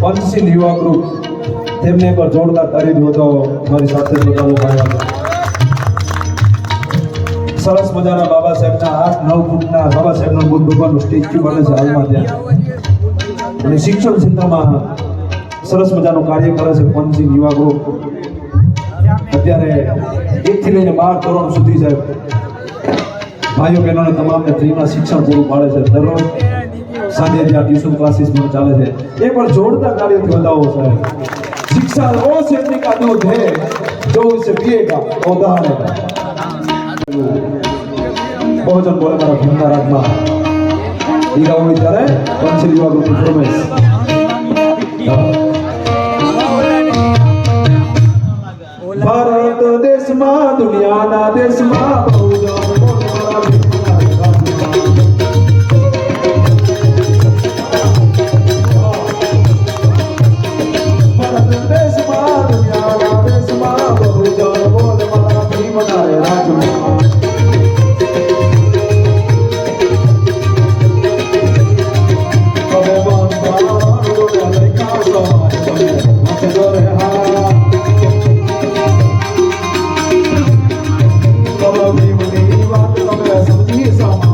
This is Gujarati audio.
પંચશીલ યુવા ગ્રુપ. તેમને પર જોરદાર તારીફ હતો મારી સાથે આવ્યા સરસ મજાના બાબા સાહેબના આઠ નવ ફૂટના બાબા સાહેબનો બુદ્ધ ભગવાનનું સ્ટેચ્યુ બને છે હાલમાં ત્યાં. અને શિક્ષણ ક્ષેત્રમાં સરસ મજાનું કાર્ય કરે છે પંચશીલ યુવા ગ્રુપ. અત્યારે એકથી લઈને બાર ધોરણ સુધી સાહેબ, ભાઈઓ બહેનોને તમામને ફ્રીમાં શિક્ષણ પૂરું પાડે છે. દરરોજ સાંજે ત્યાં ટ્યુશન ક્લાસીસ પણ ચાલે છે એ પણ જોરદાર કાર્યથી વધાવો સાહેબ શિક્ષા ઓ શેરની કા દૂધ હે જો ઉસે पिएगा वो दहाड़ेगा બહુજન બોલે મારા ભૂમના રાજમાં ઈ ગાવું ત્યારે પંચીલ યુવા ગ્રુપની ફરમાઈશ ભારત દેશમાં દુનિયાના દેશમાં follow me when they want to come as a